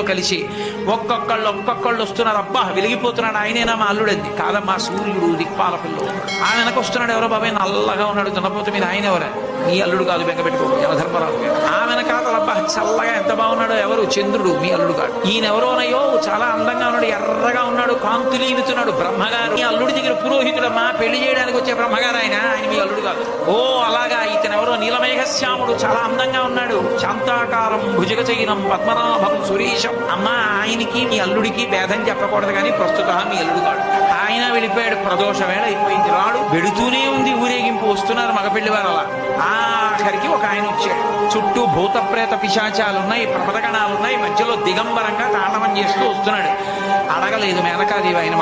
కలిసి ఒక్కొక్కళ్ళు ఒక్కొక్కళ్ళు వస్తున్నారు. అబ్బా వెలిగిపోతున్నాడు. ఆయనేనా? మా అల్లుడంది. కాదమ్మా సూర్యుడు దిక్పాల పిల్లలు ఆయన వెనక వస్తున్నాడు ఎవరో బాబాయ్? నల్లగా ఉన్నాడు. దున్నపోతే మీద ఆయన ఎవరా? మీ అల్లుడు కాదు బెంగపెట్టుకో పెట్టుకో. ఆమెన కాదు ఆ అబ్బా చల్లగా ఎంత బాగున్నాడో ఎవరు? చంద్రుడు మీ అల్లుడు కాదు. ఈయన ఎవరోనయ్యో చాలా అందంగా ఉన్నాడు ఎర్రగా ఉన్నాడు కాంతులీనుతున్నాడు బ్రహ్మగారు మీ అల్లుడి దగ్గర పురోహితుడమ్మా. పెళ్ళి చేయడానికి వచ్చే బ్రహ్మగారు ఆయన. ఆయన మీ అల్లుడు కాదు. ఓ శ్యాముడు చాలా అందంగా ఉన్నాడు. శాంతాకారం భుజగ చైనం పద్మనాభం సురీశం. అమ్మా ఆయనకి మీ అల్లుడికి భేదం చెప్పకూడదు కానీ ప్రస్తుత మీ అల్లుడు కాడు. ఆయన వెళ్ళిపోయాడు ప్రదోష వేళ అయిపోయింది. రాడు వెడుతూనే ఉంది ఊరేగింపు వస్తున్నారు మగపెళ్ళి వారు అలా. ఆఖరికి ఒక ఆయన వచ్చాడు. చుట్టూ భూత ప్రేత పిశాచాలు ఉన్నాయి ప్రపదగణాలు ఉన్నాయి మధ్యలో దిగంబరంగా తాండవం చేస్తూ వస్తున్నాడు. అడగలేదు మేనకాదేవి ఆయన